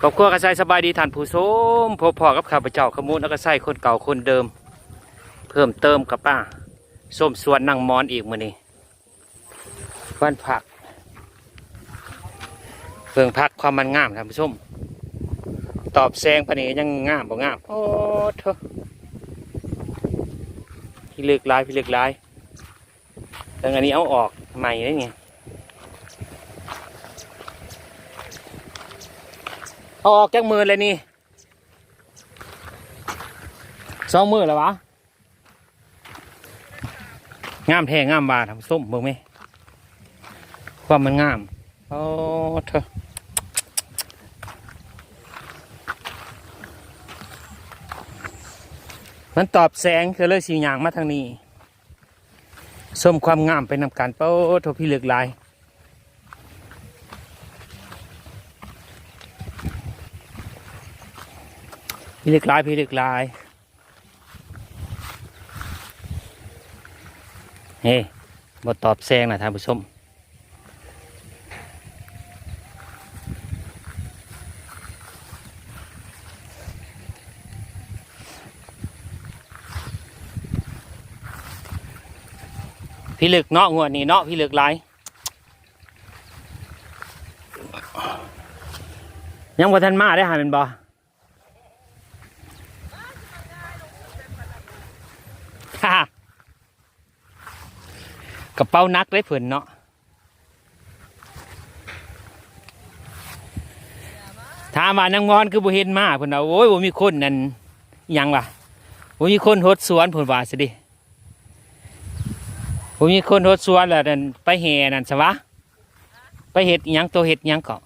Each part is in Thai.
ครอบครัวก็ใสสบายดีท่านผู้ชมพบพ่อกับข้าพเจ้าขมูลแล้วก็ใสคนเก่าคนเดิม เพิ่มเติมกับป้าส้มสวนนั่งมอนอีกมื้อนี้วันผักเพิ่งพักความมันงามท่านผู้ชมตอบแซงปนี้ยังงามบ่งามโอ้เถอะพี่เลือกลายพี่เลือกลายแต่อันนี้เอาออกใหม่ได้ไง ออกจากมือเลยนี่สองมือแล้ววะงามแท้งามบาทำส้มเบิ่งไหมความมันงามโอ้เถอมันตอบแสงคือเลยสีหยางมาทางนี้ส้มความงามไปนำกันเป้าโทพี่เหลือกลาย พี่เลือกลาย พี่เลือกลายเฮ้บตอบแซงนะท่านผู้ชมพี่ลึกเนาะงวดนี้เนาะพี่ลึกลายยังบ่ทันมาได้หาเป็นบ่ฮ่า กระเป๋านักเลยเพิ่นเนาะถามว่านางงอนคือบ่เห็นมาเพิ่นว่าโอ้ยบ่มีคนนั่นยังวะบ่มีคนหดสวนเพิ่นว่าสิดิบ่มีคนหดสวนแล้วนั่นไปแห่นั่นซะวะไปเฮ็ดหยังตัวเฮ็ดหยังเก็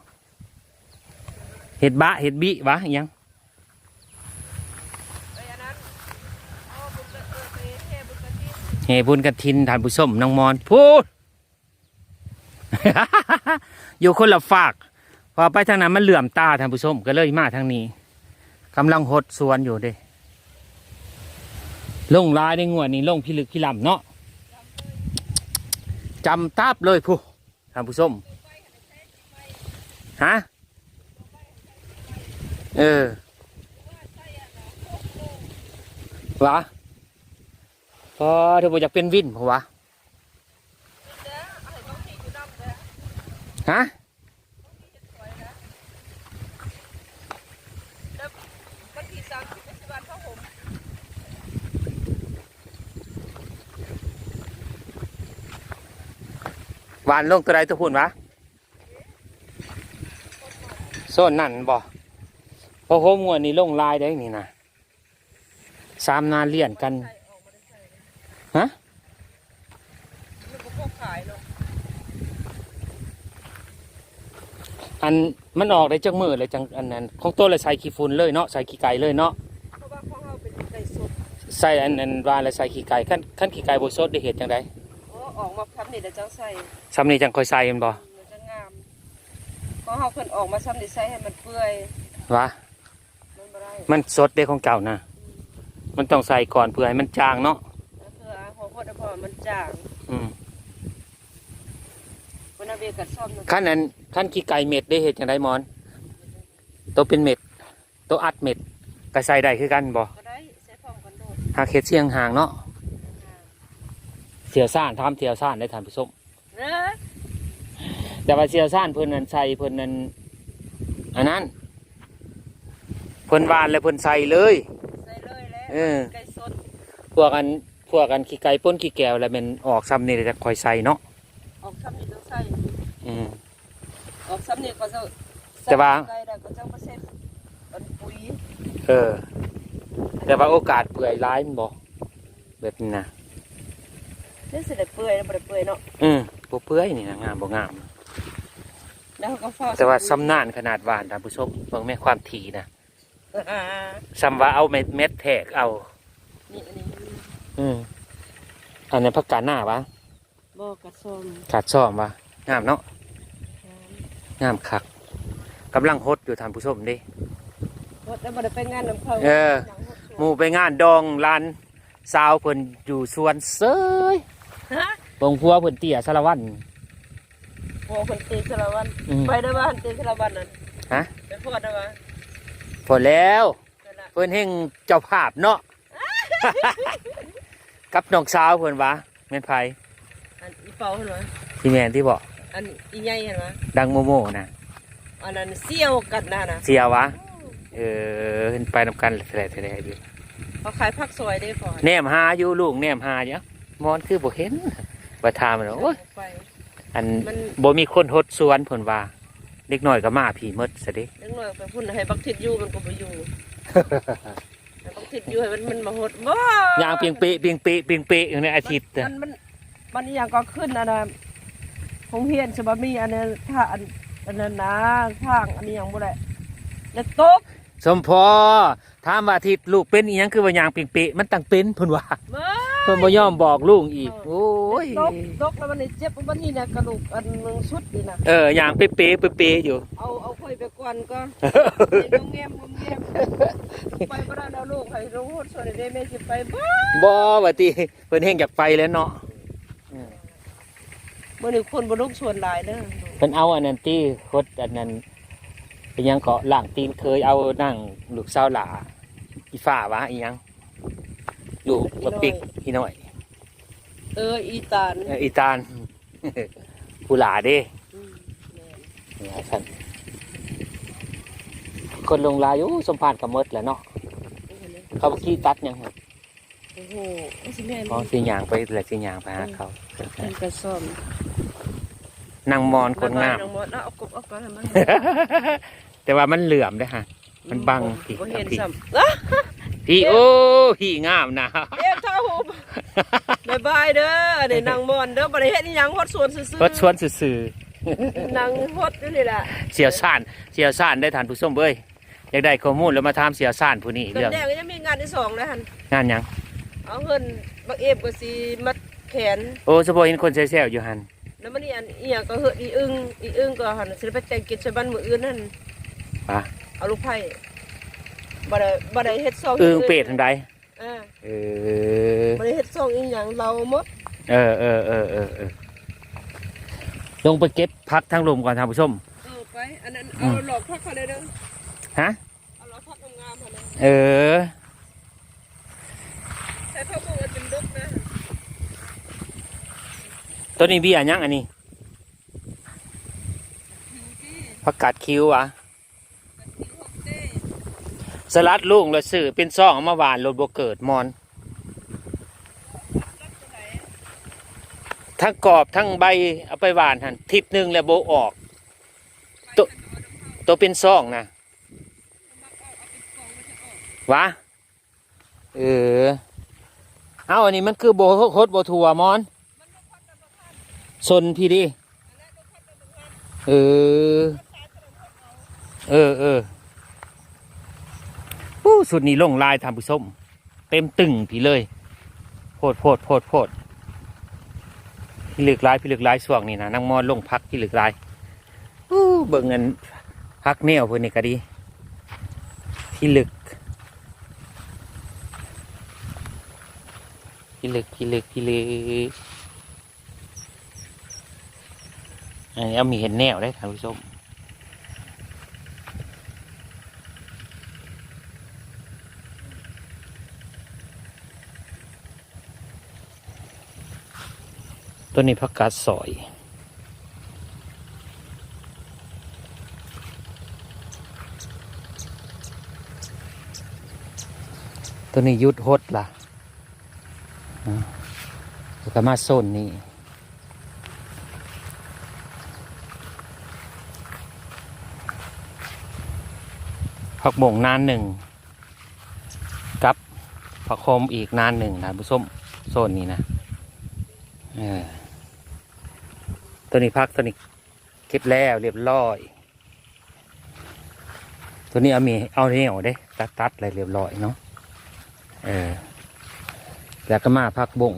เฮ็ดบะเฮ็ดบิวะหยัง แห่บุญกฐินท่านผู้ชมน้องมอนพูด อยู่คนละฝาก พอไปทางนั้นมันเหลื่อมตาท่านผู้ชมก็เลยมาทางนี้กำลังหดสวนอยู่เด้ลงลายในงวดนี้ลงพิลึกพิลำเนาะจำตับเลยผู้ท่านผู้ชมฮะเออวะ พอเธอบอกอยากเป็นวินเพราะวะฮะวันที่สามสิบเป็นวันพระวานลงตัวใดตัวพุ่นวะโซนนั่นบ่พอโฮมงวดนี้ลงลายได้นี่นะสามนาเลี่ยนกัน ใส่ออกมาได้ใส่ ฮะ มันก็พวกขายเนาะ อันมันออกได้จังมือเลยจังอันนั้น ของตัวเลยใส่ขี้ฝุ่นเลยเนาะใส่ขี้ไก่เลยเนาะเพราะว่าของเราเป็นไก่สดใส่อันอันวานเลยใส่ขี้ไก่ขั้นขั้นขี้ไก่บสดได้เห็ดจังไดอ๋อออกมาทำนี่เดี๋ยวจังใส่ซ้ำนี้จังคอยใส่แมันบ่มันจะงามของเราเพิ่นออกมาซ้ำนี่ใส่ให้มันเปื่อยวะมันบ่ได้มันสดเด้ของเก่านะมันต้องใส่ก่อนเพื่อให้มันจางเนาะแล้วคืออาของพ่อเพราะมันจางอืม วันนั้นเบียกัดซ่อมเนาะขั้นนั้นขั้นขี้ไก่เม็ดได้เห็ดจังไดหมอน ตัวเป็นเม็ด ตัวอัดเม็ดก็ใส่ได้คือกันบ่ก็ได้ใส่พร้อมกันโดดหากเห็ดเสียงห่างเนาะเสียวซ่านทำเสียวซ่านได้ทานผู้ชมเด้อแต่ว่าเสียวซ่านเพิ่นนั้นใส่เพิ่นนั้นอันนั้นเพิ่นหวานแล้วเพิ่นใส่เลย ใส่เลยแล้วเออ ไก่สดพวกกันพวกกันขี้ไก่ป้นขี้แก้วแล้วมันออกซ้ำนี่จะคอยใส่เนาะออกซ้ำนี่ต้ องใส่อืม ออกซ้ำนี่ก็จะแต่ว่าไก่ได้ก็จังเปอร์เซ็นต์เป็นปุ๋ยเออ แต่ว่าโอกาสเปื่อยร้ายมันบอกแบบนี้นะเล่นเสร็จแล้วเปื่อยแล้วบ่ได้เปื่อยเนาะอืมบ่เปื่อยนี่นะงามบ่งาม แล้วก็ฟ้าแต่ว่าซ้ำนานขนาดหวานท่านผู้ชมเบิ่งแม่ความถี่นะอ่าซ้ำว่าเอาเม็ดเม็ดแทกเอา นี่อันนี้อืมอันนี้นพักกาดหน้าวะบ่กระส้มขาดซ่อมวะงามเนาะ งามคักกำลังฮดอยู่ท่านผู้ชมเดิรถแล้วบ่ได้ไปงานน้ำเขาเออหมู่ไปงานดองลานสาวเพิ่นอยู่สวนเซยฮะบงพัวเพิ่นเตี้ยสารวัตรโอ้คนตีสารวันอืมไปได้บ้านตีสารวันนั่นฮะไปพอดเอาวะพอแล้วนั่นล่ะเพิ่นเฮงเจ้าภาพเนาะกับน้องสาวเพิ่นวะแม่นไผอันอีเป่าเห็นไหมที่แม่นที่บอก อันอีใหญ่เห็นไหมดังโมโมนะอันนั้นเสี่ยวกันนะนะเสียวะเออเพิ่นไปนำกันแท้ๆแท้ๆอยู่เขาขายผักซอยได้พอแนมหาอยู่ลูกแนมหาอยู่มอนคือบ่เห็นว่าถามมันว่าโอ้ยไปอันมันบ่มีคนหดสวนเพิ่นว่าเด็กน้อยก็มาพี่หมดซะเด้เล็กน้อยไปพุ่นให้บักทิดอยู่มันก็ไปอยู่ให้บักทิดอยู่ให้มันมันมาหดบ่ย่างเปียงเปะเปียงเปะเปียงเปะอยู่ในอาทิตย์มันมันมันมันอหย่างก็ขึ้นอันนั้น คงเฮียนสบมีอันนั้นถ้าอันอันนั้นนะทางอันนี้อย่างบ่ได้แล้วตกสมพอถามว่าอาทิตย์ลูกเป็นอีหยังคือว่าย่างเปียงเปะมันตั้งเป็นเพิ่นว่าเมื่เพิ่นบ่ยอมบอกลุงอีกโอ้ยตกตกแล้วมันนี่เจ็บมันนี่นะกระดูกอันหนึงสุดนี่นะเออย่างเปะเปะเปะเปะอยู่ เอาเอาค่อยไปก่อนก็งงแงมงงแงมไปบ่ได้แล้วลูกให้รู้ส่วนได้แม่สิไปบ่บ่ว่าติเพิ่นเฮงอยากไปแล้วเนาะ มื้อนี้คนบ่ลงส่วนหลายเด้อเพิ่นเอาอันนั้นที่คดอันนั้นเป็นหยังเกาะล่างตีนเคยเอานั่งลูกสาวหลาอีฟ้าวะอีหยังลูกบักปิกอีน้อยเอออีตาลเอออีตาล ผู้หลาเด้ อืมแม่นเนี่ยสันคนลงลายอยู่สมพานกับมดแหล้วเนาะโอ้โหเนี่ยเขาเมื่อกี้ตัดหยังครับโอ้โหมันสิแม่นอ๋อสีหยางไปแหละสีหยางไปหาเขามันกระซ่อม นางมอนคนงามระบยลงหมดแล้วเอากบเอาไปให้มันแต่ว่ามันเหลื่อมเด้อฮะ มันบังพี่พี่บ่เห็นพี่ซ้ำอะพี่โอ้พี่งามนะ เอ็มท่าหูบายบายเด้อนี่นางมอนเด้อบ่ได้เฮ็ดอีหยังฮอดสวนซื่อๆรถชวนสื่อนางฮอดอยู่นี่แหละๆเสียวซ่านเสียวซ่านได้ทานผู้ส้มเอ้ยอยากได้ข้อมูลแล้วมาถามเสียวซ่านผู้นี้เกิเรื่ดองแดงก็ยังมีงานที่สองแล้วหั่นงานหยัง เอาเงินบักเอฟก็สิมัดแขนโอ้สปอยเห็นคนแซวๆอยู่หัน แล้วมันนี่อันอีหยังก็เฮ็ดอีอึ้งอีอึ้งก็หั่นสิไปแต่งกิจบันมื้ออื่นนั่นปะเอาลูกไผ่บ่ได้บ่ได้เฮ็ดซองเอิงเป็ดทางใดเออเออบ่ได้เฮ็ดซองอีหยังเราหมดเออเออเออเออเออลงไปเก็บพักทั้งลมก่อนท่านผู้ชมเออไปอันนั้นอืเอามหลอกพักเขาเลยเด้อฮะเอาหลอกพักงามๆหั่นนะเออใช้ผ้าบุ้งอันเป็นดกนะ ตัวนี้เบี้ยยังอันนี้ผักกาดคิ้วอะสลัดลุงแล้วซื้อเป็นซองเอามาหวานรถบเกิดมอน ทั้งกรอบทั้งใบเอาไปหวานหันทิศหนึ่งแล้วโบออกตัวตัวเป็นซองนะวะเออเอาอันนี้มันคือโบโคตรโบทัวมอน สนพี่ดิเออ เออเอออู้สุดนี้ลงลายทำผู้ส้มเต็มตึงพี่เลยโพดโพดโพดโพดพี่เหลือกลายพี่เหลือกลายส่วงนี่นะนางมอนลงพักพี่เหลือกลายอู้เบิ่งเงินพักแนวเพื่อนนี่ก็ดีพี่เหลึกพี่เหลึกพี่เหลึกพี่หลึก อันนี้เอามีเห็นแนวได้ท่านผู้ชมตัวนี้ผักกาดสอยตัวนี้ยุดฮดล่ะอ่าแล้วก็มาโซนนี้ ผักบ่งนานหนึ่งกับผักโคมอีกนานหนึ่งนะผู้ชมโซนนี้นะเออตัวนี้พักตัวนี้เก็บแล้วเรียบร้อย ตัวนี้เอามีเอาเหนียวเด้ตัดตัดอะไรเรียบร้อยเนาะเออแล้วก็มาพักบ่ง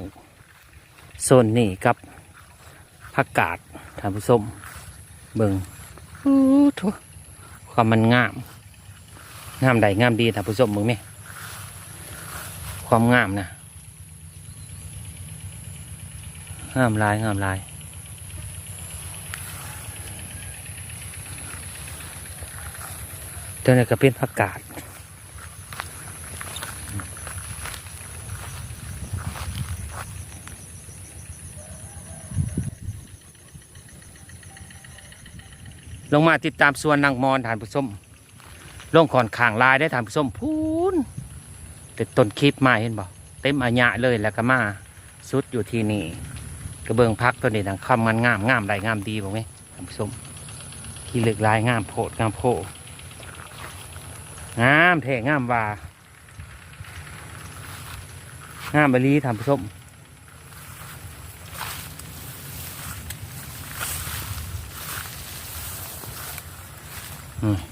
โซนนี้กับผักกาดท่านผู้ชมเบิ่งอู้ทุความมันงาม งามใดงามดีท่านผู้ชมมึงไหมความงามนะงามลายงามลายตัวนี้ก็เป็นผักกาดลงมาติดตามสวนนางมอนฐานผู้ชม ลงขอนข่างลายได้ฐานผู้มพูนแต่ต้นคลิปมาเห็นบ่เต็มอาญะเลยแล้วก็มาสุดอยู่ที่นี่กระเบื้องพักตัวนี้ดังคำงานงามงามไร งามดีบ่ไหมท่านผู้มขี้เหลือกลายงามโพดงามโพงามแท้งามว่างามบรีท่านผู้มอืม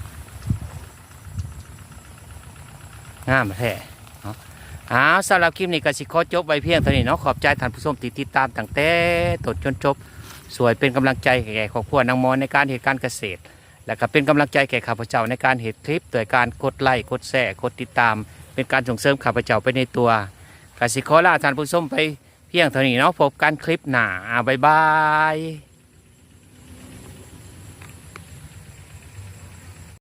งามแท้เนาะอ้าวสำหรับคลิปนี้ก็สิขอจบไว้เพียงเท่านี้เนาะขอบใจท่านผู้ชมที่ติดตามตั้งแต่ต้นจนจบ สวยเป็นกำลังใจแก่ครอบครัวนางมอนในการเหตุการเกษตร และก็เป็นกำลังใจแก่ข้าพเจ้าในการเหตุคลิปโดยการกดไลค์กดแชร์กดติดตาม เป็นการส่งเสริมข้าพเจ้าไปในตัวกสิขอลาท่านผู้ชมไปเพียงเท่านี้เนาะพบกันคลิปหน้าอ่าบ๊ายบาย